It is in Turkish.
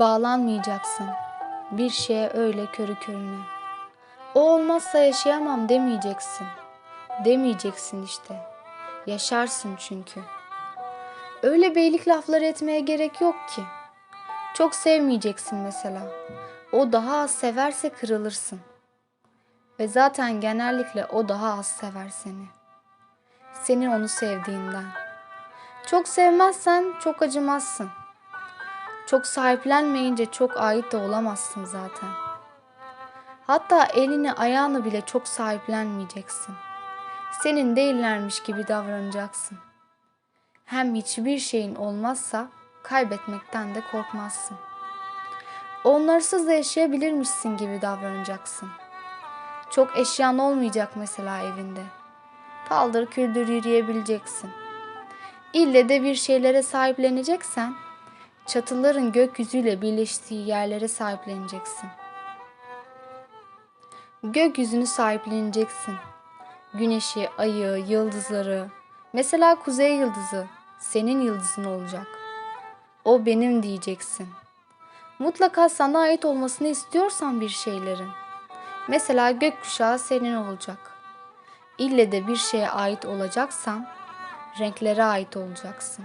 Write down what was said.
Bağlanmayacaksın bir şeye öyle körü körüne. O olmazsa yaşayamam demeyeceksin. Demeyeceksin işte. Yaşarsın çünkü. Öyle beylik laflar etmeye gerek yok ki. Çok sevmeyeceksin mesela. O daha az severse kırılırsın. Ve zaten genellikle o daha az sever seni. Senin onu sevdiğinden. Çok sevmezsen çok acımazsın. Çok sahiplenmeyince çok ait de olamazsın zaten. Hatta elini ayağını bile çok sahiplenmeyeceksin. Senin değillermiş gibi davranacaksın. Hem hiçbir şeyin olmazsa kaybetmekten de korkmazsın. Onlarsız da yaşayabilirmişsin gibi davranacaksın. Çok eşyan olmayacak mesela evinde. Paldır küldür yürüyebileceksin. İlle de bir şeylere sahipleneceksen çatıların gökyüzüyle birleştiği yerlere sahipleneceksin. Gökyüzünü sahipleneceksin. Güneşi, ayı, yıldızları. Mesela kuzey yıldızı senin yıldızın olacak. O benim diyeceksin. Mutlaka sana ait olmasını istiyorsan bir şeylerin. Mesela gökkuşağı senin olacak. İlle de bir şeye ait olacaksan renklere ait olacaksın.